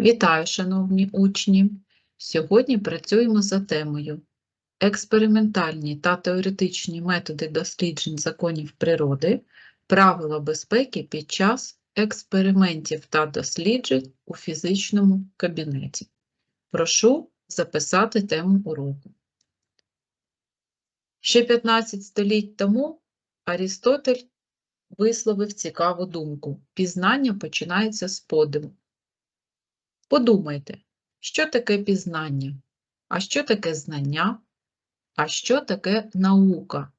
Вітаю, шановні учні! Сьогодні працюємо за темою Експериментальні та теоретичні методи досліджень законів природи, правила безпеки під час експериментів та досліджень у фізичному кабінеті. Прошу записати тему уроку. Ще 15 століть тому Арістотель висловив цікаву думку. Пізнання починається з подиву. Подумайте, що таке пізнання, а що таке знання, а що таке наука,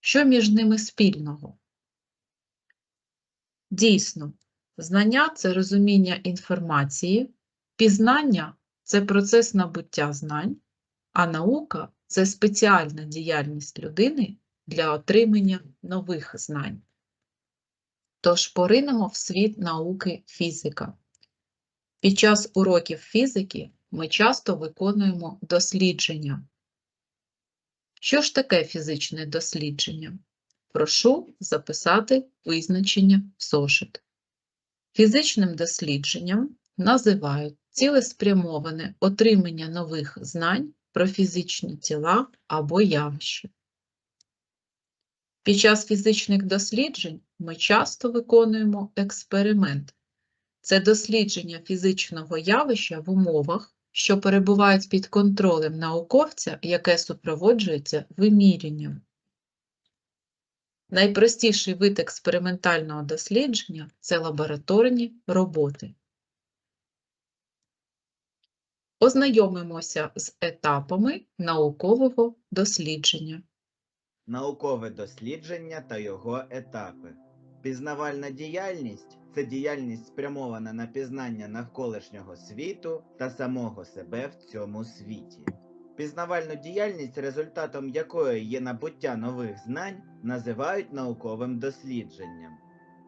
що між ними спільного? Дійсно, знання це розуміння інформації, пізнання це процес набуття знань, а наука це спеціальна діяльність людини для отримання нових знань. Тож поринемо в світ науки фізика. Під час уроків фізики ми часто виконуємо дослідження. Що ж таке фізичне дослідження? Прошу записати визначення в зошит. Фізичним дослідженням називають цілеспрямоване отримання нових знань про фізичні тіла або явища. Під час фізичних досліджень ми часто виконуємо експеримент. Це дослідження фізичного явища в умовах, що перебувають під контролем науковця, яке супроводжується вимірянням. Найпростіший вид експериментального дослідження це лабораторні роботи. Ознайомимося з етапами наукового дослідження. Наукове дослідження та його етапи. Пізнавальна діяльність це діяльність спрямована на пізнання навколишнього світу та самого себе в цьому світі. Пізнавальну діяльність, результатом якої є набуття нових знань, називають науковим дослідженням.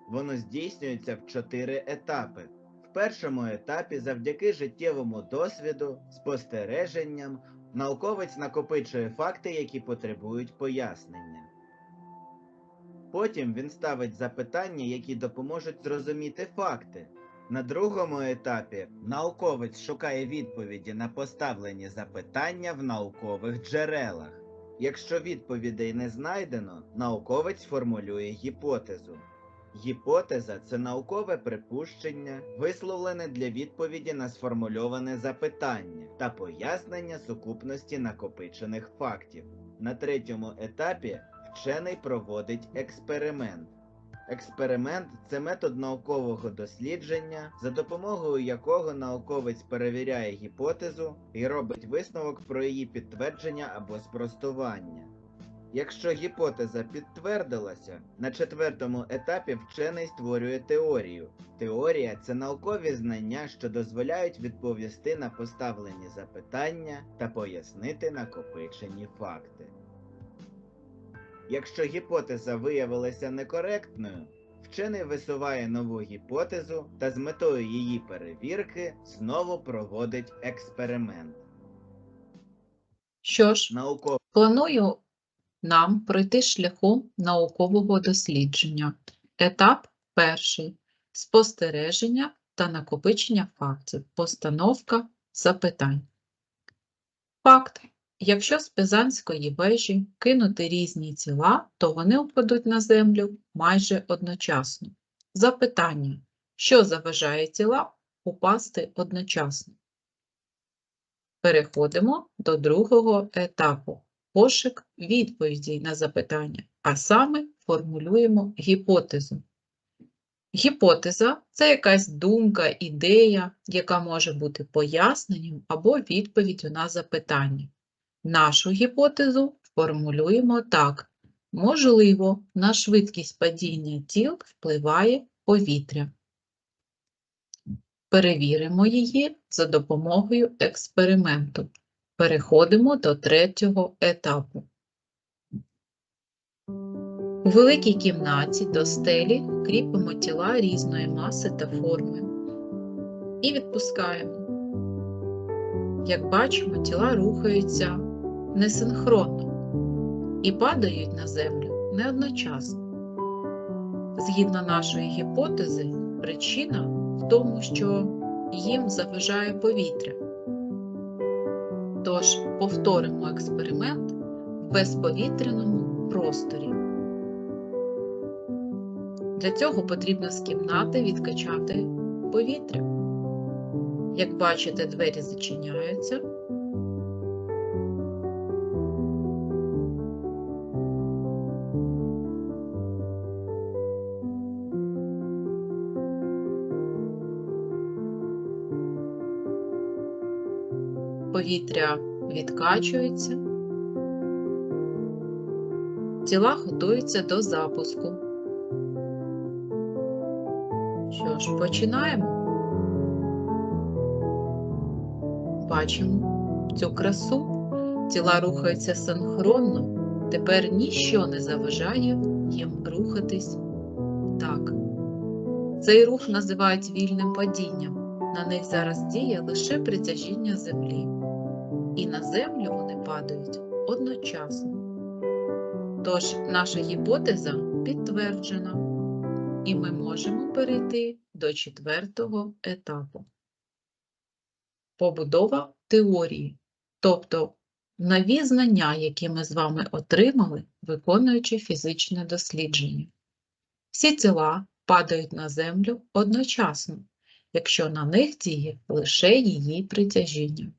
Воно здійснюється в чотири етапи. В першому етапі, завдяки життєвому досвіду, спостереженням, науковець накопичує факти, які потребують пояснення. Потім він ставить запитання, які допоможуть зрозуміти факти. На другому етапі науковець шукає відповіді на поставлені запитання в наукових джерелах. Якщо відповідей не знайдено, науковець формулює гіпотезу. Гіпотеза це наукове припущення, висловлене для відповіді на сформульоване запитання та пояснення сукупності накопичених фактів. На третьому етапі вчений проводить експеримент. Експеримент це метод наукового дослідження, за допомогою якого науковець перевіряє гіпотезу і робить висновок про її підтвердження або спростування. Якщо гіпотеза підтвердилася, на четвертому етапі вчений створює теорію. Теорія це наукові знання, що дозволяють відповісти на поставлені запитання та пояснити накопичені факти. Якщо гіпотеза виявилася некоректною, вчений висуває нову гіпотезу та з метою її перевірки знову проводить експеримент. Що ж, Науковий Планую нам пройти шляхом наукового дослідження. Етап перший спостереження та накопичення фактів, постановка запитань. Факт. Якщо з Пизанської вежі кинути різні тіла, то вони впадуть на землю майже одночасно. Запитання. Що заважає тілам упасти одночасно? Переходимо до другого етапу пошук відповідей на запитання, а саме формулюємо гіпотезу. Гіпотеза це якась думка, ідея, яка може бути поясненням або відповіддю на запитання. Нашу гіпотезу формулюємо так. Можливо, на швидкість падіння тіл впливає повітря. Перевіримо її за допомогою експерименту. Переходимо до третього етапу. У великій кімнаті до стелі кріпимо тіла різної маси та форми і відпускаємо. Як бачимо, тіла рухаються несинхронно і падають на землю не одночасно. Згідно нашої гіпотези, причина в тому, що їм заважає повітря. Тож повторимо експеримент в безповітряному просторі. Для цього потрібно з кімнати відкачати повітря. Як бачите, двері зачиняються. Повітря відкачується. Тіла готуються до запуску. Що ж, починаємо. Бачимо цю красу. Тіла рухаються синхронно. Тепер ніщо не заважає їм рухатись так. Цей рух називають вільним падінням. На них зараз діє лише притяжіння землі. І на землю вони падають одночасно. Тож наша гіпотеза підтверджена, і ми можемо перейти до четвертого етапу. Побудова теорії, тобто нові знання, які ми з вами отримали, виконуючи фізичне дослідження. Всі тіла падають на землю одночасно, якщо на них діє лише її притяжіння.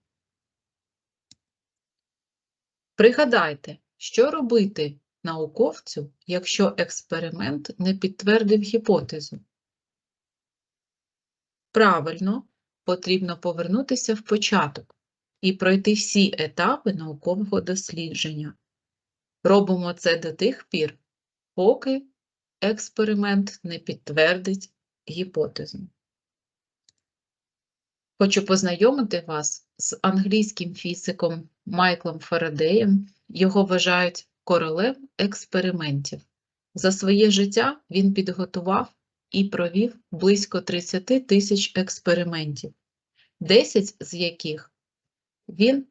Пригадайте, що робити науковцю, якщо експеримент не підтвердив гіпотезу. Правильно, потрібно повернутися в початок і пройти всі етапи наукового дослідження. Робимо це до тих пір, поки експеримент не підтвердить гіпотезу. Хочу познайомити вас з англійським фізиком Майклом Фарадеєм. Його вважають королем експериментів. За своє життя він підготував і провів близько 30 тисяч експериментів, 10 з яких він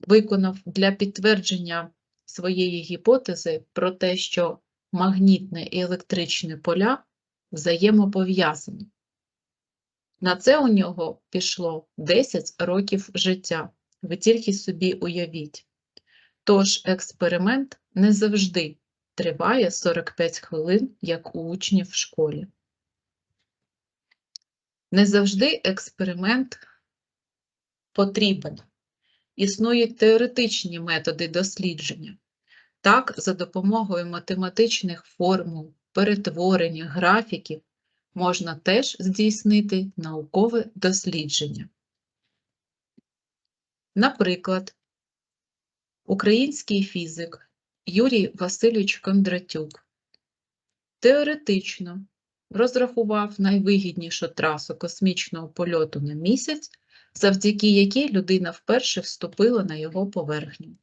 виконав для підтвердження своєї гіпотези про те, що магнітне і електричне поля взаємопов'язані. На це у нього пішло 10 років життя. Ви тільки собі уявіть. Тож експеримент не завжди триває 45 хвилин, як у учнів в школі. Не завжди експеримент потрібен. Існують теоретичні методи дослідження. Так, за допомогою математичних формул, перетворення, графіків можна теж здійснити наукове дослідження. Наприклад, український фізик Юрій Васильович Кондратюк теоретично розрахував найвигіднішу трасу космічного польоту на місяць, завдяки якій людина вперше вступила на його поверхню.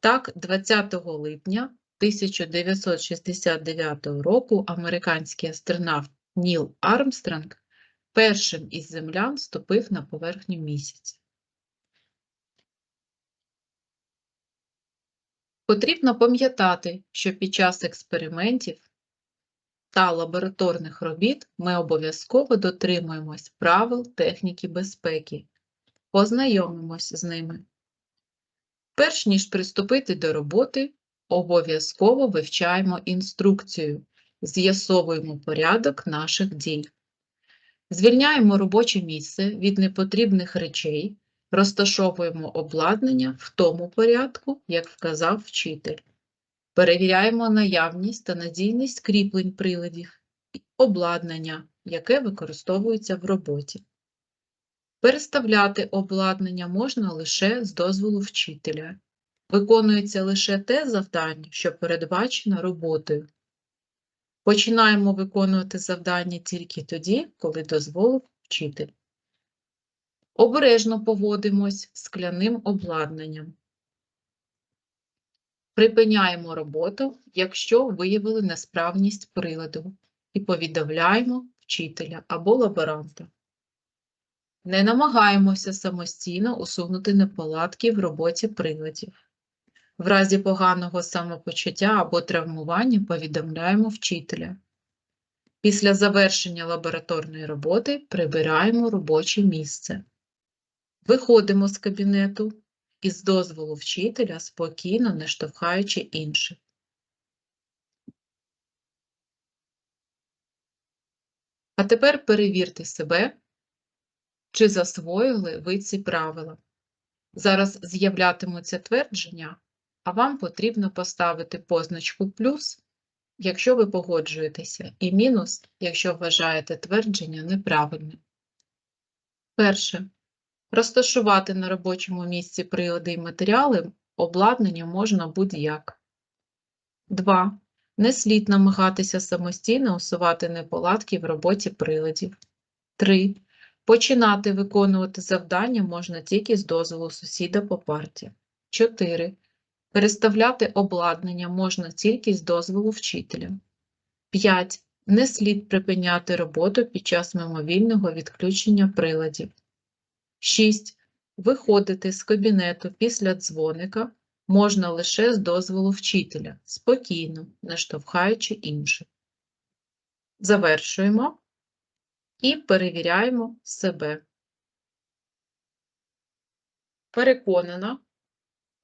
Так, 20 липня 1969 року американський астронавт Ніл Армстронг першим із землян ступив на поверхню місяця. Потрібно пам'ятати, що під час експериментів та лабораторних робіт ми обов'язково дотримуємось правил техніки безпеки, познайомимось з ними. Перш ніж приступити до роботи, обов'язково вивчаємо інструкцію, з'ясовуємо порядок наших дій. Звільняємо робоче місце від непотрібних речей, розташовуємо обладнання в тому порядку, як вказав вчитель. Перевіряємо наявність та надійність кріплень приладів і обладнання, яке використовується в роботі. Переставляти обладнання можна лише з дозволу вчителя. Виконується лише те завдання, що передбачено роботою. Починаємо виконувати завдання тільки тоді, коли дозволив вчитель. Обережно поводимось скляним обладнанням. Припиняємо роботу, якщо виявили несправність приладу, і повідомляємо вчителя або лаборанта. Не намагаємося самостійно усунути неполадки в роботі приладів. В разі поганого самопочуття або травмування повідомляємо вчителя. Після завершення лабораторної роботи прибираємо робоче місце. Виходимо з кабінету і з дозволу вчителя спокійно, не штовхаючи інших. А тепер перевірте себе, чи засвоїли ви ці правила. Зараз з'являтимуться твердження, а вам потрібно поставити позначку плюс, якщо ви погоджуєтеся, і мінус, якщо вважаєте твердження неправильним. Перше. Розташувати на робочому місці прилади і матеріали обладнання можна будь-як. 2. Не слід намагатися самостійно усувати неполадки в роботі приладів. 3. Починати виконувати завдання можна тільки з дозволу сусіда по парті. 4. Переставляти обладнання можна тільки з дозволу вчителя. 5. Не слід припиняти роботу під час мимовільного відключення приладів. 6. Виходити з кабінету після дзвоника можна лише з дозволу вчителя, спокійно, не штовхаючи інших. Завершуємо і перевіряємо себе. Переконана,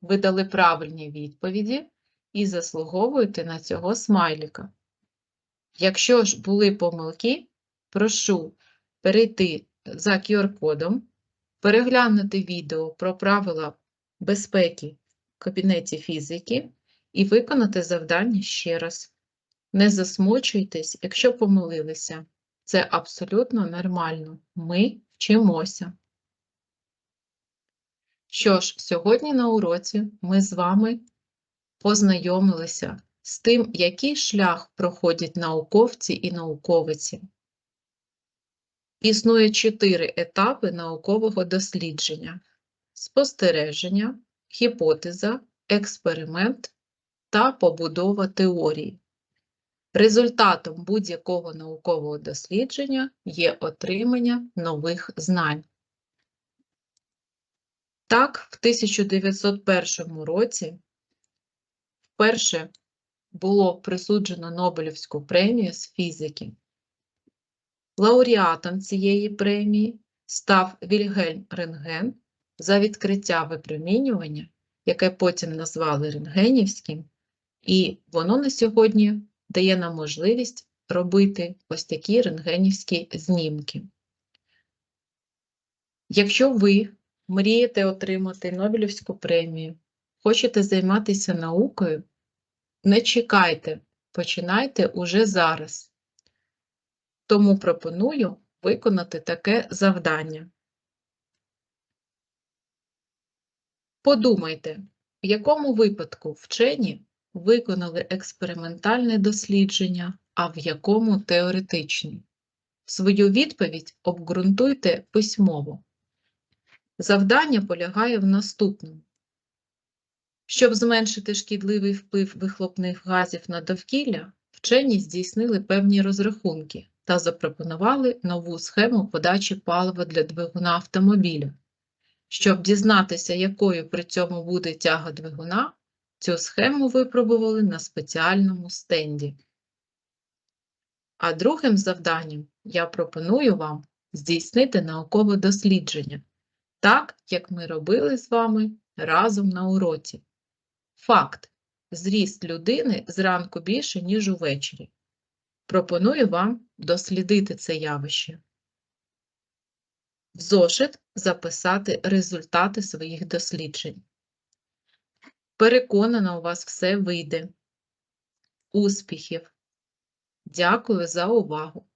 ви дали правильні відповіді і заслуговуєте на цього смайліка. Якщо ж були помилки, прошу перейти за QR-кодом, переглянути відео про правила безпеки в кабінеті фізики і виконати завдання ще раз. Не засмучуйтесь, якщо помилилися. Це абсолютно нормально. Ми вчимося. Що ж, сьогодні на уроці ми з вами познайомилися з тим, який шлях проходять науковці і науковиці. Існує чотири етапи наукового дослідження: спостереження, гіпотеза, експеримент та побудова теорії. Результатом будь-якого наукового дослідження є отримання нових знань. Так, в 1901 році вперше було присуджено Нобелівську премію з фізики. Лауреатом цієї премії став Вільгельм Рентген за відкриття випромінювання, яке потім назвали рентгенівським, і воно на сьогодні дає нам можливість робити ось такі рентгенівські знімки. Якщо ви мрієте отримати Нобелівську премію, хочете займатися наукою, не чекайте, починайте уже зараз. Тому пропоную виконати таке завдання. Подумайте, в якому випадку вчені виконали експериментальне дослідження, а в якому теоретичні. Свою відповідь обґрунтуйте письмово. Завдання полягає в наступному. Щоб зменшити шкідливий вплив вихлопних газів на довкілля, вчені здійснили певні розрахунки та запропонували нову схему подачі палива для двигуна автомобіля. Щоб дізнатися, якою при цьому буде тяга двигуна, цю схему випробували на спеціальному стенді. А другим завданням я пропоную вам здійснити наукове дослідження, так, як ми робили з вами разом на уроці. Факт. Зріст людини зранку більше, ніж увечері. Пропоную вам дослідити це явище. В зошит записати результати своїх досліджень. Переконана, у вас все вийде. Успіхів! Дякую за увагу!